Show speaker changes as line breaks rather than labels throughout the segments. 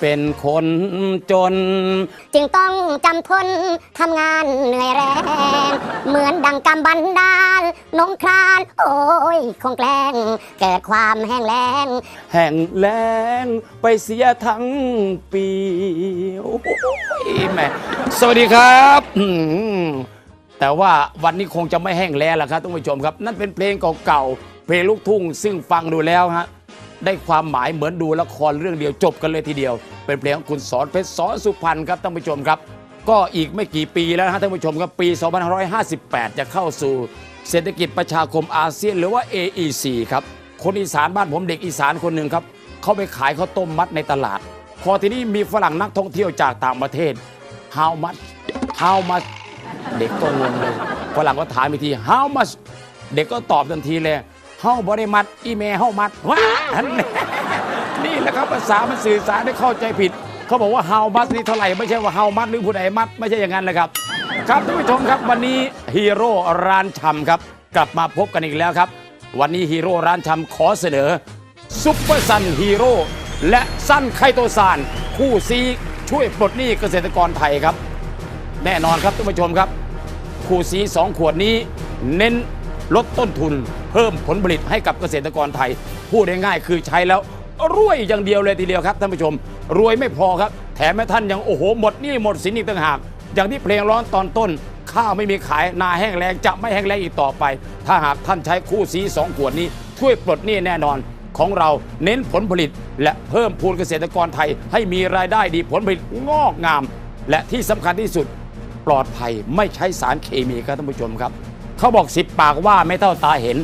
เป็นคนจน
จึงต้องจำทนทำงานเหนื่อยแรง เหมือนดังกำบันดาลนงคราน โอ้ย คงแกล้ง เกิดความแห้งแล้ง
แห่งแรงไปเสียทั้งปีโอ้ยแม่สวัสดีครับอืมแต่ว่าวันนี้คงจะไม่แห้งแล้งแล้วครับท่านผู้ชมครับ นั่นเป็นเพลงเก่าๆเพลงลูกทุ่งซึ่งฟังดูแล้วฮะ ได้ความหมายเหมือนดูละครเรื่องเดียวจบกันเลยทีเดียว เป็นเพลงของคุณสอนเพชรสอนสุพรรณครับท่านผู้ชมครับ ก็อีกไม่กี่ปีแล้วนะท่านผู้ชมครับปี 2558 จะเข้าสู่เศรษฐกิจประชาคมอาเซียนหรือว่า AEC ครับคนอีสานบ้านผมเด็กอีสานคนหนึ่งครับเขาไปขายข้าวต้มมัดในตลาด พอทีนี้มีฝรั่งนักท่องเที่ยวจากต่างประเทศ how much how much เด็กก็งงเลยฝรั่งก็ถามอีกที how much เด็กก็ตอบทันทีเลย how บริมัดอีเม how much ว้าอันนี้นี่แหละครับภาษามันสื่อสารได้เข้าใจผิด เขาบอกว่า how much นี่เท่าไหร่ไม่ใช่ว่า how much หรือผู้ใดมัดไม่ใช่อย่างนั้นเลยครับ ครับท่านผู้ชมครับวันนี้ฮีโร่ร้านชำครับกลับมาพบกันอีกแล้วครับ วันนี้ฮีโร่ร้านชำขอเสนอซุปเปอร์ซันฮีโร่และสั้นไคโตซานคู่ซีช่วยปลดหนี้เกษตรกรไทยครับ แน่นอนครับท่านผู้ชมครับ คู่ซีสองขวดนี้เน้น ลดต้นทุน เพิ่มผลผลิตให้กับเกษตรกรไทย พูดง่ายๆคือใช้แล้วรวยอย่างเดียวเลยทีเดียวครับท่านผู้ชม รวยไม่พอครับ แถมแม่ท่านยังโอ้โหหมดหนี้หมดสินอีกต่างหาก อย่างที่เพลงร้องตอนต้น ข้าวไม่มีขายนาแห้งแล้งจะไม่แห้งแล้งอีกต่อไป ถ้าหากท่านใช้คู่ซีสองขวดนี้ช่วยปลดหนี้แน่นอนของเราเน้นผลผลิต และเพิ่มพูนเกษตรกรไทย ให้มีรายได้ดีผลผลิตงอกงาม และที่สำคัญที่สุดปลอดภัยไม่ใช้สารเคมีครับท่านผู้ชมครับ เขาบอกสิบปากว่าไม่เท่าตาเห็น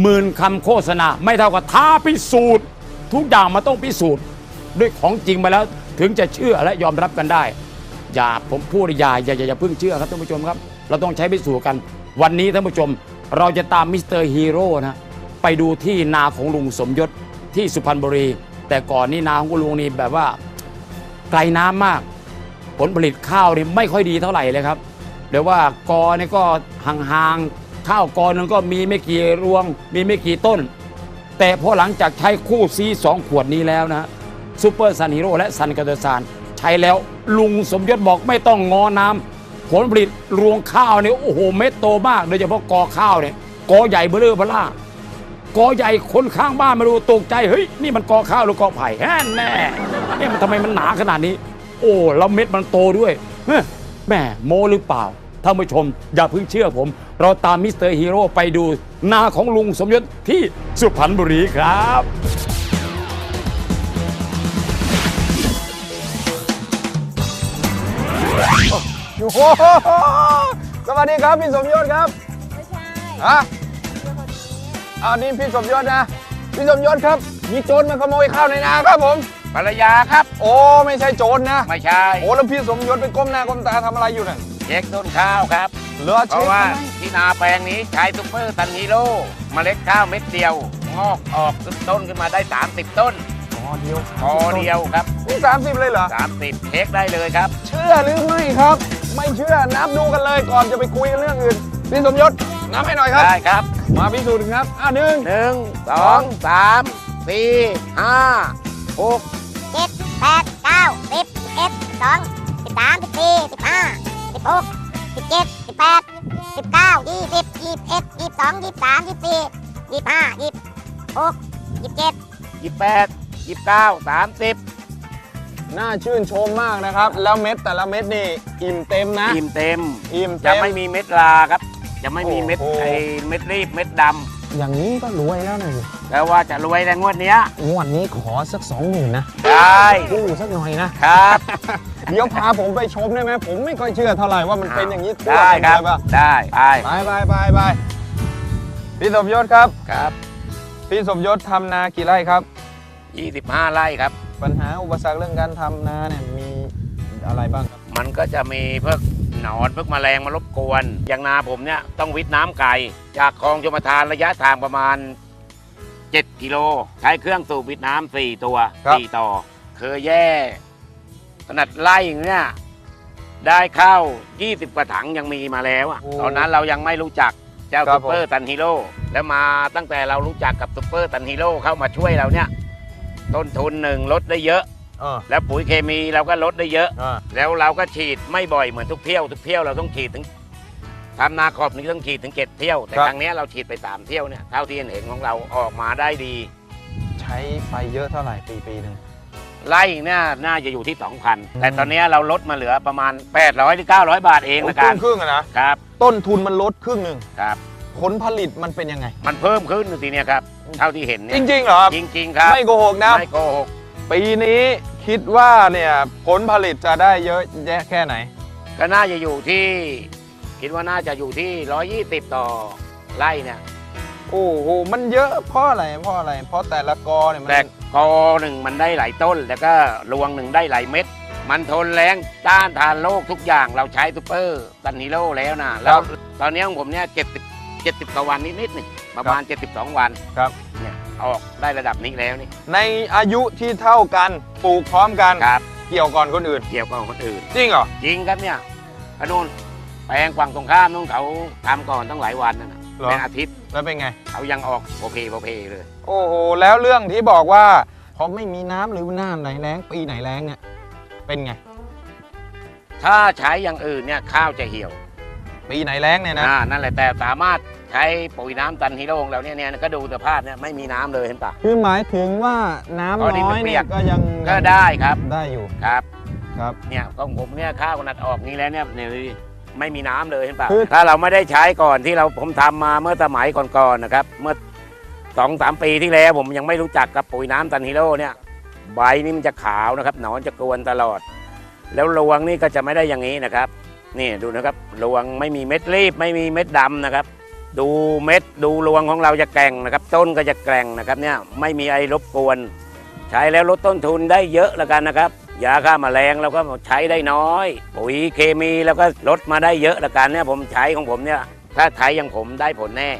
หมื่นคำโฆษณา ไม่เท่ากับท้าพิสูจน์ ทุกอย่างมันต้องพิสูจน์ ด้วยของจริงมาแล้วถึงจะเชื่อและยอมรับกันได้ อย่าผมพูดอย่าอย่าอย่าอย่าเพิ่งเชื่อครับท่านผู้ชมครับ เราต้องใช้พิสูจน์กัน วันนี้ท่านผู้ชม เราจะตามมิสเตอร์ฮีโร่นะไปดูที่นาของลุงสมยศที่สุพรรณบุรี แต่ก่อนนี่นาของคุลุงนี่แบบว่าไกลน้ำมาก ผลผลิตข้าวนี่ไม่ค่อยดีเท่าไหร่เลยครับ เดี๋ยวว่ากอนี่ก็ห่างๆข้าวกอนึงก็มีไม่กี่รวง มีไม่กี่ต้น แต่พอหลังจากใช้คู่ซีสองขวดนี้แล้วนะซูเปอร์ซันฮีโร่และซันกาเตซานใช้แล้วลุงสมยศบอกไม่ต้องงอน้ำผลผลิตรวงข้าวเนี่ยโอ้โหเม็ดโตมากโดยเฉพาะกอข้าวเนี่ยกอใหญ่เบ้อเบล่ากอใหญ่คนข้างบ้านมาดูตกใจเฮ้ยนี่มันกอข้าวหรือกอไผ่แฮ่แน่เนี่ยมันทำไมมันหนาขนาดนี้ โอ้แล้วเม็ดมันโตด้วยแม่โมหรือเปล่า ท่านผู้ชม อย่าเพิ่งเชื่อผม เราตามมิสเตอร์ฮีโร่ไปดูนาของลุงสมยศที่สุพรรณบุรีครับ
โอ้โหสวัสดีครับพี่สมยศครับ
ไม่ใช่
ฮะ
เรื่องคนนี้
อ้าวนี่พี่สมยศนะ พี่สมยศครับ มีโจรมาขโมยข้าวในนาครับผม
ภรรยาครับ
โอ้ไม่ใช่โจรนะ
ไม่ใช่
โอ้แล้วพี่สมยศไปก้มหน้าก้มตาทำอะไรอยู่น่ะ
เช็คต้นข้าวครับ
เหลือ
เพ
เช็ค
ราะว่า
ทำไม
ที่นาแปลงนี้ใช้ซุปเปอร์ซันฮีโร่เมล็ดข้าวเม็ดเดียว งอกออกต้นขึ้นมาได้ 30 ต้น
อ๋อเดียว
พอเดียวครับ
นี่สามสิบเลยเหรอ
30 เช็คได้เลยครับ
เชื่อหรือไม่ครับ ไม่เชื่อนับดูกันเลยก่อนจะไปคุยกันเรื่องอื่นพี่สมยศนับให้หน่อยครับ
ได้ครับ
มาพิสูจน์กันครับอะหนึ่ง
หนึ่งสองสามสี่ห้าหก
เจ็ดแปดเก้าสิบสิบเอ็ดสิบสองสิบสามสิบสี่สิบห้า สิบหกสิบเจ็ดสิบแปดสิบเก้ายี่สิบยี่สิบเอ็ดยี่สิบสองยี่สิบสามยี่สิบสี่ยี่สิบห้ายี่สิบหกยี่สิบเจ็ด
ยี่แปดยี่เก้าสามสิบ
น่าชื่นชมมากนะครับ แล้วเม็ดแต่ละเม็ดนี่อิ่มเต็มนะ
อิ่มเต็ม
อิ่ม
จะ
เต็ม
ไม่มีเม็ดลาครับ จะไม่มีเม็ด
โอ้โห
ไอเม็ดรีบเม็ดด
อย่างนี้ก็รวยแล้วนะสิำ
แล้วว่าจะรวยในงวดเนี้ย
งวดนี้ขอสักสองหมื่นนะ
ได้
กู้สักหน่อยนะ
ครับ
เดี๋ยวพาผมไปชมได้ไหมผมไม่ค่อยเชื่อเท่าไหร่ว่ามันเป็นอย่างนี้ทั่ว
ได้ครับ
เลยปะ
ได้ไป
ไปไปไปไปพี่สมยศครับ
ครับ
พี่สมยศทำนากี่ไร่ครับ
25 ไร่ครับ
ปัญหาอุปสรรคเรื่องการทำนาเนี่ยมีอะไรบ้างครับ
มันก็จะมีพวกหนอนพวกแมลงมารบกวน อย่างนาผมเนี่ยต้องวิทน้ำไก่ จากคลองชมประทานระยะทางประมาณ 7 กิโล ใช้เครื่องสูบวิทน้ำ4ตัว 4 ต่อ เคยแย่ ขนาดไล่อย่างเนี้ยได้เข้า20 กว่าถังยังมีมาแล้วอะตอนนั้นเรายังไม่รู้จักเจ้าซุปเปอร์ตันฮีโร่แล้วมาตั้งแต่เรารู้จักกับซุปเปอร์ตันฮีโร่เข้ามาช่วยเราเนี่ย ต้นทุนหนึ่งลดได้เยอะ
เออ
แล้วปุ๋ยเคมีเราก็ลดได้เยอะ
เออ
แล้วเราก็ฉีดไม่บ่อยเหมือนทุกเที่ยวทุกเที่ยวเราต้องฉีดถึงทำนาขอบนี้ต้องฉีดถึงเจ็ดเที่ยว แต่ครั้งเนี้ยเราฉีดไปสามเที่ยวเนี่ยเท่าที่เห็นของเราออกมาได้ดี
ใช้ไปเยอะเท่าไหร่ปีปีหนึ่ง
ไล่เนี่ยน่าจะอยู่ที่ 2,000 แต่ตอนเนี้ยเราลดมาเหลือประมาณ 800หรือ900 บาทเองนะ
ค
ครั
รึ่
บ
งครึ่งๆอะนะ
ครับ
ต้นทุนมันลดครึ่งหนึ่ง
ครับ
ผลผลิตมันเป็นยังไง
มันเพิ่มขึ้นทีเนี้ยครับเท่าที่เห็นเนี่
จ
ย
ริงๆเหรอครับ
จริง ๆ ครับ
ไม่โกหกนะ
ไม่โกหก
ปีนี้คิดว่าเนี่ยผลผลิตจะได้เยอะแยะแค่ไหน
ก็น่าจะอยู่ที่ คิดว่าน่าจะอยู่ที่ 120 ต่อไร่เนี่ย
โอ้โหมันเยอะเพราะอะไรเพราะอะไร เพราะแต่ละกอเนี่ยมัน
แต่ กอหนึ่งมันได้หลายต้น แล้วก็รวงหนึ่งได้หลายเม็ด มันทนแรงต้านทานโรคทุกอย่างเราใช้ซูเปอร์ซันฮีโร่แล้วนะแล้วตอนนี้ของผมเนี่ยเจ็ดสิบเจ็ดสิบกว่าวันนิดๆหนึ่งประมาณ 72 วัน
ครับ
เนี่ยออกได้ระดับนี้แล้วนี่
ในอายุที่เท่ากันปลูกพร้อมกัน
ครับ
เกี่ยวก่อนคนอื่น
เกี่ยวกับคนอื่น
จริงเหรอ
จริงครับเนี่ยกระนูนแปลงฝั่งตรงข้ามนู่นเขาทำก่อนตั้งหลายวันนั่นนะ
เหรอ
เป็นอาทิตย์
แล้วเป็นไง
เขายังออกโอเคโอเคเลย
โอ้โห แล้วเรื่องที่บอกว่าพอไม่มีน้ำหรือหน้าไหนแล้งปีไหนแล้งเนี่ย เป็นไง
ถ้าใช้อย่างอื่นเนี่ยข้าวจะเหี่ยว
ปีไหนแล้งเนี่ยนะ
อ่านั่นแหละแต่สามารถใช้ปุ๋ยน้ำตันฮีโร่ของเราเนี่ยเนี่ยก็ดูสภาพเนี่ยไม่มีน้ำเลยเห็นปะ
คือหมายถึงว่าน้ำ
อ๋อดิน
น้
มั
อนย
เปี
เนี่ยย
ก
ก็ยัง
ก็ได้ครับ
ได้อยู่
ครับ
ครับ
เนี่ยของผมเนี่ยข้าวขนาดออกนี้แล้วเนี่ยเนี่ย ไม่มีน้ำเลยเห็นปะถ้าเราไม่ได้ใช้ก่อนที่เราผมทำมาเมื่อสมัยก่อนๆนะครับ เมื่อสองสามปีที่แล้วผมยังไม่รู้จักกับปุ๋ยน้ำตันฮีโร่เนี่ยใบนี่มันจะขาวนะครับหนอนจะกวนตลอด แล้วรวงนี่ก็จะไม่ได้อย่างนี้นะครับนี่ดูนะครับรวงไม่มีเม็ดรีบ ไม่มีเม็ดดำนะครับ ดูเม็ดดูรวงของเราจะแกร่งนะครับ ต้นก็จะแกร่งนะครับเนี่ยไม่มีไอ้รบกวน ใช้แล้วลดต้นทุนได้เยอะแล้วกันนะครับ ยาฆ่าแมลงเราก็ใช้ได้น้อย ปุ๋ยเคมีแล้วก็ลดมาได้เยอะล้วกันเนี่ยผมใช้ของผมเนี่ยถ้าใช้อย่างผมได้ผลแน่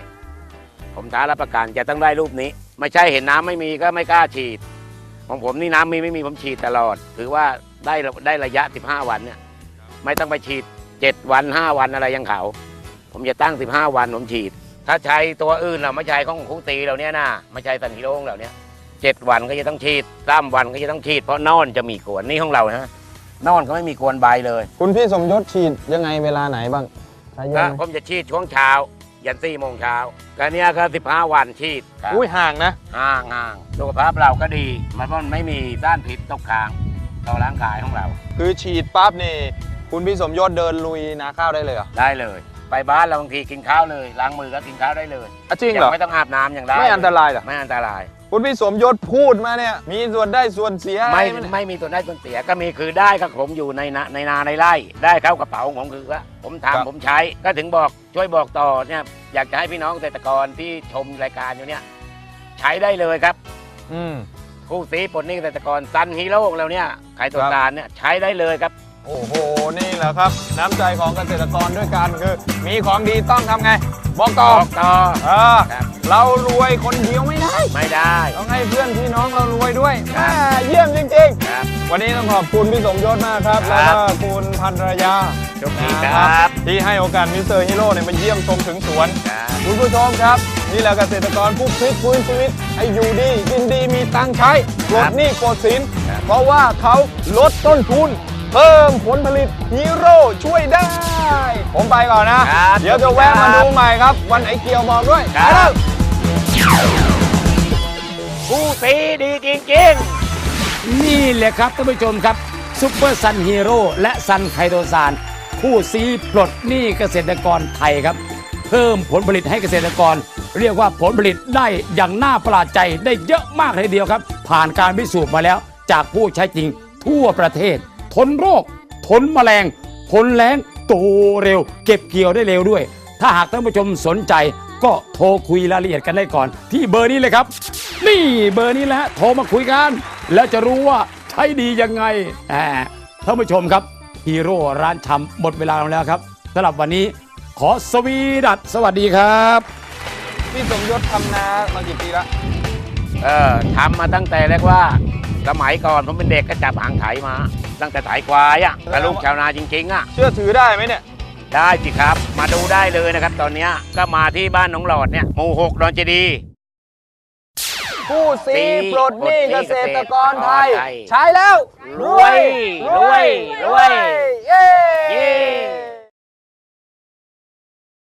ผมท้ารับประกันจะต้องได้รูปนี้ ไม่ใช่เห็นน้ำไม่มีก็ไม่กล้าฉีด ของผมนี่น้ำมีไม่มีผมฉีดตลอด ถือว่าได้ได้ระยะ 15 วันเนี่ยไม่ต้องไปฉีด 7 วัน 5 วันอะไรยังเขาผมจะตั้ง 15 วันผมฉีด ถ้าใช้ตัวอื่นเราไม่ใช้ของครูตีเราเนี่ยนะไม่ใช้สันฮิโร่ของเราเนี่ย เจ็ดวันก็จะต้องฉีดสามวันก็จะต้องฉีดเพราะนอนจะมีกวนนี่ของเรานะนอนก็ไม่มีกวนใบเลย
คุณพี่สมยศฉีดยังไงเวลาไหนบ้างใช้เย
ก็
อะไหม
ผมจะฉีดช่วงเช้า ยันสี่โมงเช้าก็เนี่ยก็สิบห้าวันฉีดครับ
อุ้ยห่างนะ
ห่างห่างสุขภาพเราก็ดี มันเพราะมันไม่มีด้านพิษตกค้างต่อร่างกายของเรา
คือฉีดปั๊บนี่ คุณพี่สมยศเดินลุยนาข้าวได้เลยเหรอ
ได้เลย ไปบ้านเราบางทีกินข้าวเลยล้างมือก็กินข้าวได้เลย
อะจริง
ยั
เหรอ
ไม่ต้องอาบน้ำอย่างได้
ไม่อันตรายเหรอ
ไม่อันตราย
คุณพี่สมยศพูดมาเนี่ย มีส่วนได้ส่วนเสียอะร
ไม่
หเนี่ย
ไม่มีตัวได้ตัวเสียก็มีคือได้ครับผมอยู่ในนาในนาในไร่ ได้เข้ากระเป๋าของผมคือว่าผม
ครับ
ทำผมใช้ก็ถึงบอกช่วยบอกต่อเนี่ยอยากจะให้พี่น้องเกษตรกรที่ชมรายการอยู่เนี่ยใช้ได้เลยครับ
อืม
คู่สีปลดหนี้เกษตรกรซันฮีโร่ของเราเนี่ยไข่ตัว
ครับ
ตาลเนี่ยใช้ได้เลยครับ
โอ้โห นี่แหละครับ น้ำใจของเกษตรกรด้วยกันคือ มีของดีต้องทำไง บอก
บ
ต่อ
อกต่อ
เออ
ครับ
เรารวยคนเดียวไม่ได้
ไม่ได้
ต้องให้เพื่อนพี่น้องเรารวยด้วย
ครับ
อ่าเยี่ยมจริง
ครับ
ๆ วันนี้ต้องขอบคุณพี่สมยศมากครับ
ครั
แล้ว
บ
ก็คุณพันรยา
โชคดีครับ
ที่ให้โอกาสมิสเตอร์ฮีโร่เนี่ยมาเยี่ยมชมถึงสวน
ครับ
คุณผู้ชมครับ นี่แหละเกษตรกรผู้พลิกฟื้นชีวิตให้อยู่ดีกินดีมีตังค์ใช้ปลดหนี้ปลดสิน
ครับ
เพราะว่าเขาลดต้นทุน เพิ่มผลผลิตฮีโร่ช่วยได้ ผมไปก่อนนะ
ครับ
เดี๋ยวจะแวะมาดูใหม่ครับ วันไหนเกี่ยวบอกด้วย
ครับ
ไปแล้ว
คู่สีดีจริง
นี่แหละครับท่านผู้ชมครับซุปเปอร์ซันฮีโร่และซันไคโตซานคู่ซีปลดหนี้เกษตรกรไทยครับ เพิ่มผลผลิตให้เกษตรกร เรียกว่าผลผลิตได้อย่างน่าประหลาดใจได้เยอะมากเลยทีเดียวครับ ผ่านการพิสูจน์มาแล้ว จากผู้ใช้จริงทั่วประเทศ ทนโรค ทนแมลง ทนแล้งโตเร็ว เก็บเกี่ยวได้เร็วด้วย ถ้าหากท่านผู้ชมสนใจ ก็โทรคุยรายละเอียดกันได้ก่อน ที่เบอร์นี้เลยครับ นี่เบอร์นี้แหละโทรมาคุยกัน แล้วจะรู้ว่าใช้ดียังไงแหมท่านผู้ชมครับฮีโร่ร้านชำหมดเวลาลงแล้วครับสำหรับวันนี้ขอสวีดัสสวัสดีครับ
พี่สมยศทำนามากี่ปีแล้ว
ๆเออทำมาตั้งแต่แรกว่า สมัยก่อนผมเป็นเด็กก็จับหางไถมา ตั้งแต่ไถควายอะกับลูกชาวนาจริงๆอะ
เชื่อถือได้ไหมเนี่ย
ได้สิครับ มาดูได้เลยนะครับ ตอนเนี้ยก็มาที่บ้านหน้องหลอดเนี่ยหมู่หกดอนเจดีย์
คู่สี
สี
ปลดหนี้เกษตรกรไทย
เกษตรกรไทย
ใช้แล้ว
รวย รวย รวย
เย้
เย้